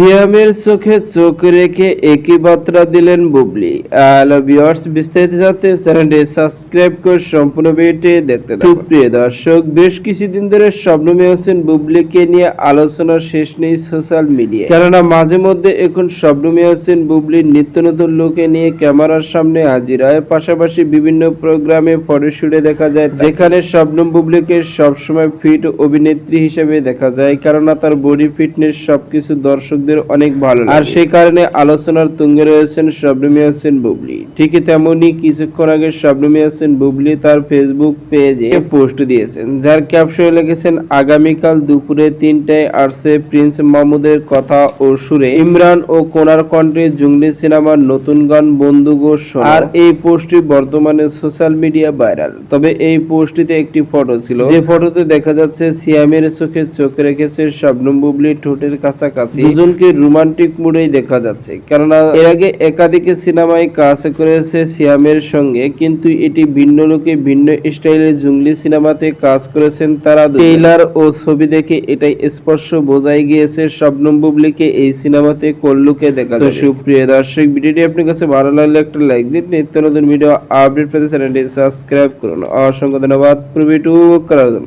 সিয়ামের চোখে চোখ রেখে একই বার্তা দিলেন বুবলি। হ্যালো বিস্তারিত জানতে চ্যানেলটি সাবস্ক্রাইব করে সম্পূর্ণ ভিডিওটি দেখতে থাকুন। সুপ্রিয় দর্শক, বেশ কিছুদিন ধরে শবনমী হোসেন বুবলিকে নিয়ে আলোচনা শেষ নেই সোশ্যাল মিডিয়ায় কেননা মাঝে মধ্যে এখন শবনমী হোসেন বুবলির নিত্য নতুন লোকে নিয়ে ক্যামেরার সামনে হাজির হয়। পাশাপাশি বিভিন্ন প্রোগ্রামে ফটো ফটোশুটে দেখা যায়, যেখানে শবনম বুবলিকে সবসময় ফিট অভিনেত্রী হিসেবে দেখা যায়, কেননা তার বডি ফিটনেস সবকিছু দর্শকদের অনেক ভালো আর সেই কারণে আলোচনার তুঙ্গে রয়েছেন শবনমী হোসেন বুবলি। ঠিকই তেমনি কিছুক্ষণ আগে শবনমী হোসেন বুবলি তার ফেসবুক পেজে পোস্ট দিয়েছেন যার ক্যাপশনে লিখেছেন আগামীকাল দুপুরে তিনটায় আসছে প্রিন্স মাহমুদের কথা ও সুরে। ইমরান ও কোনার কণ্ঠে জুংলি সিনেমার নতুন গান বন্ধু শোনো। আর এই পোস্টটি বর্তমানে সোশ্যাল মিডিয়া ভাইরাল। তবে এই পোস্টটিতে একটি ফটো ছিল। যে ফটোতে দেখা যাচ্ছে সিয়ামের চোখে চোখ রেখেছে শবনম বুবলি ঠোঁটের কাছাকাছি। দুজনকে রোমান্টিক মুডেই দেখা যাচ্ছে। কেননা এর আগে একাধিক সিনেমায় কাজ করেছে সিয়ামের সঙ্গে, কিন্তু এটি ভিন্ন লোকে ভিন্ন স্টাইলের জুংলি সিনেমাতে কাজ করেছেন তারা ট্রেইলার ও ছবি দেখে এটাই স্পষ্ট বোঝাই গিয়েছে শবনম বুবলিকে এই সিনেমাতে কল্লুকে দেখা যায় সুপ্রিয় দর্শক, ভিডিওটি আপনার কাছে ভালো লাগলে একটা লাইক দিন। নিত্য নতুন ভিডিও আপডেট পেতে চ্যানেলটি সাবস্ক্রাইব করুন। অসংখ্য ধন্যবাদ। পুরো ভিডিও করার জন্য।